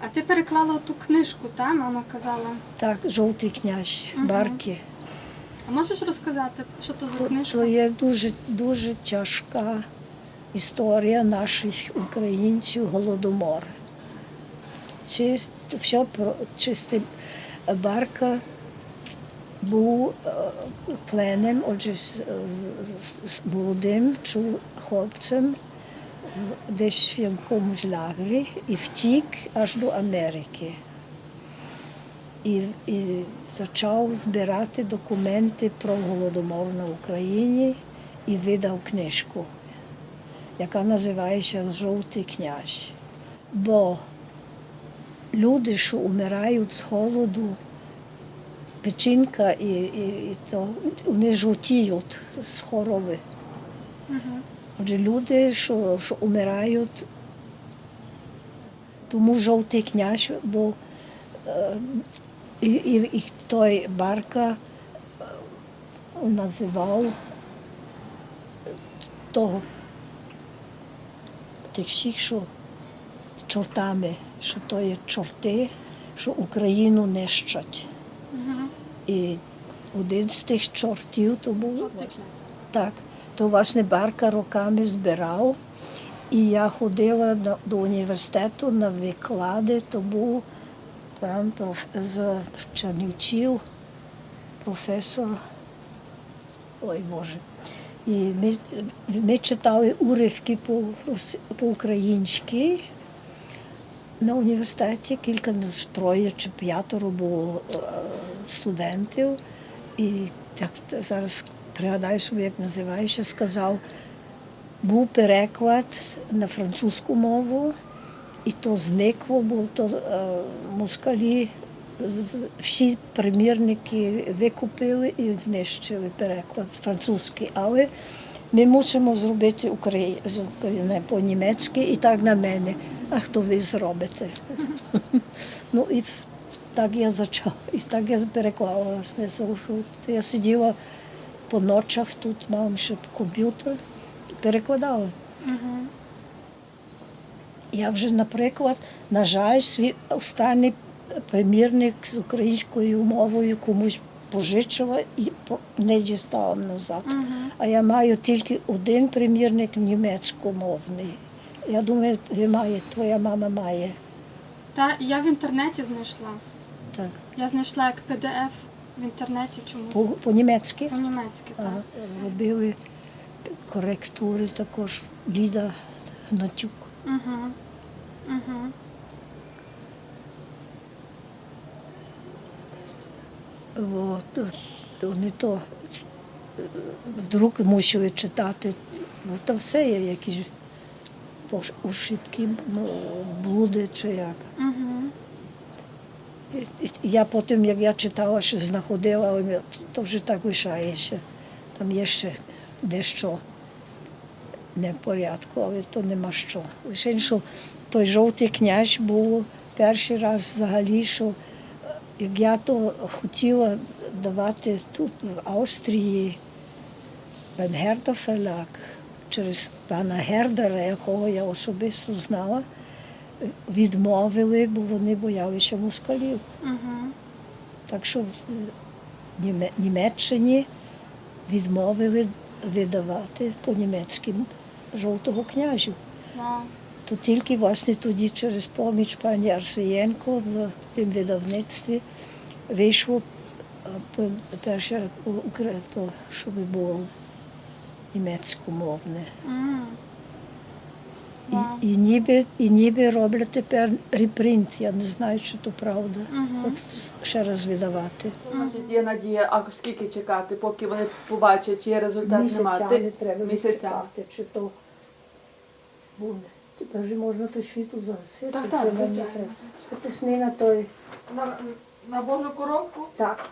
А ти переклала ту книжку, та мама казала. Так, жовтий князь, Мгм. барки. А можеш розказати, що то за То, книжка? то є дуже, дуже тяжка історія наших українців голодомор. Чист, все про чисте барка був е, пленем, отже, з, з, з молодим чу- хлопцем десь в якомусь лагері і втік аж до Америки. І, і почав збирати документи про голодомор на Україні і видав книжку, яка називається Жовтий князь. Бо люди, що умирають з голоду, печінка і, і, і то, вони жовтіють з хвороби. Отже, люди, що, що умирають, тому жовтий князь, бо е, і, і, і той Барка е, називав того тих всіх, що чортами, що то є чорти, що Україну нищать. Мгм. І один з тих чортів то був так, то власне Барка роками збирав. І я ходила до університету на виклади, то був пан з Чернівців, професор. Ой Боже. І ми, ми читали уривки по, по-українськи на університеті, кілька троє чи п'ятеро було е, студентів. І так зараз пригадаю собі, як називається, сказав, був переклад на французьку мову, і то зникло, бо то е, москалі всі примірники викупили і знищили переклад французький. Але ми мусимо зробити Украї... по-німецьки і так на мене. А хто ви зробите? ну і так я почала, і так я переклала. Я сиділа по ночах тут, мав ще комп'ютер, і перекладала. Мгм. Я вже, наприклад, на жаль, свій останній примірник з українською мовою комусь пожичила і не дістала назад. Мгм. А я маю тільки один примірник німецькомовний. Я думаю, ви маєте, твоя мама має. Та я в інтернеті знайшла. Так. Я знайшла як PDF в інтернеті чомусь. По- По-німецьки. По-німецьки, так. Робили коректури також Ліда Гнатюк. Угу. Угу. От, вони то е, вдруг мусили читати, бо то все є якісь ошибки, ну, блуди чи як. Угу. Я потім, як я читала, ще знаходила, то вже так лишається. Там є ще дещо не в порядку, але то нема що. Лише, що той жовтий князь був перший раз взагалі, що як я то хотіла давати тут в Австрії пан Герда Феляк через пана Гердера, якого я особисто знала, відмовили, бо вони боялися москалів. Угу. Так що в Німеччині відмовили видавати по-німецьки жовтого княжу. Вау. То тільки власне тоді через поміч пані Арсієнко в тим видавництві вийшло е, перше то, щоб було німецькомовне. М. І, і, ніби, і ніби роблять тепер репринт. Я не знаю, чи то правда. Мгм. Хочуть ще раз видавати. Значить, є надія, а скільки чекати, поки вони побачать, чи є результат немає. Місяцями Ти- треба Місяцями. чекати, чи то буде. Тепер вже можна то світу загасити. Так, так, вже не звичайно. треба. Потисни на той. На, на Божу коробку? Так.